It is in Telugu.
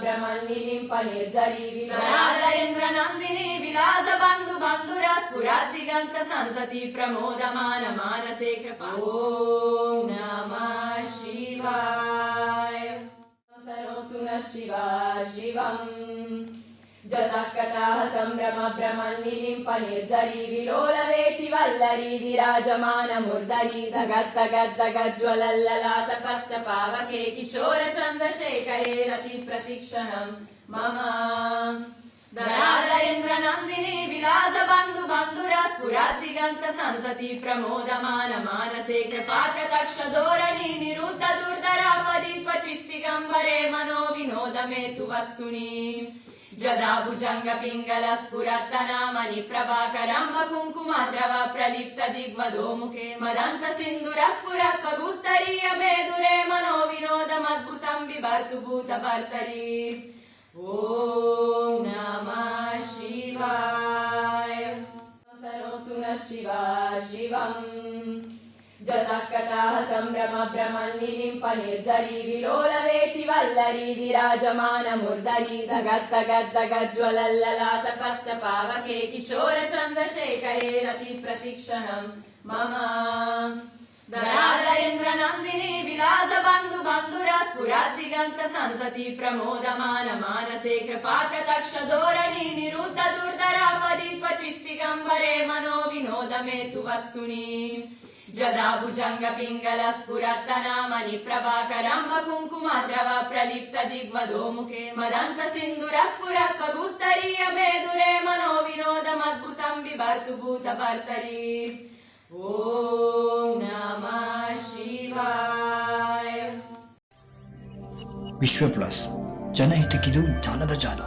भ्रमन्निलिम्प निर्जरी नन्दिनी विलास बन्धु बन्धुरा स्फुराद्दिगन्त सन्तति प्रमोदमान मानसे कृपा ॐ नमः शिवाय तनोतु न शिवा शिवम् జతకథాः సంభ్రమ భ్రమన్నిలింప నిర్జరీ విలోల వేచి వల్లరీ విరాజమాన ముర్దరీ దగత్త గద్ద గజ్వలల్లలాత పత్త పావకే కిశోర చంద్రశేఖరే రతి ప్రతిక్షణం మమ. ధరాధరేంద్ర నందిని విలాస బంధు బంధుర స్ఫురాద్దిగంత సంతతి ప్రమోదమాన మానసే కృపాకటక్ష ధోరణి నిరుద్ధ దుర్ధరాపదీప చిత్తిగంబరే మనో వినోదమేతు వస్తుని. जदा भुजंग पिंगल भुजङ्गपिङ्गलस्फुरत्तनामनि प्रभाकराम्बकुङ्कुमाद्रव प्रलिप्त दिग्वधो मुखे मदान्त सिन्दुरस्फुरत्वगुत्तरीय मेदुरे मनो विनोदमद्भुतम् बिभर्तु भूतभर्तरी ॐ नमः शिवाय। तनोतु नः शिवा शिव जतः कथाः सम्भ्रम भ्रमन्निलिम्प निर्जरी विलोलवे జతకథాः సంభ్రమ భ్రమన్నిలింప నిర్జరీ విరాజమాన ముర్దరీ దగత్త గద్ద గజ్వలల్లలాత పత్త పావకే కిశోర చంద్రశేఖరే రతి ప్రతిక్షణం మమ. ధరాధరేంద్ర నందిని విలాస బంధు బంధుర స్ఫురాదిగంత సంతతి ప్రమోదమాన మానసే కృపాక దక్ష ధోరణి నిరుద్ధ దుర్ధరాపదీప చిత్తిగంబరే మనో వినోదమే తు వస్తుని. भुजदा भुजङ्गपिङ्गलस्फुरत्तनामनि प्रभाकराम्ब कुङ्कुमाद्रव प्रलिप्त दिग्वधो मुखे मदान्त सिन्धुर स्फुरत्वगुत्तरीय मेदुरे मनो विनोदमद्भुतम् बिभर्तु भूत भर्तरी ॐ नमः शिवाय ವಿಶ್ವ ಪ್ಲಸ್ ಜನಹಿತಕ್ಕಿದು ಜ್ಞಾನದ ಜಾಲ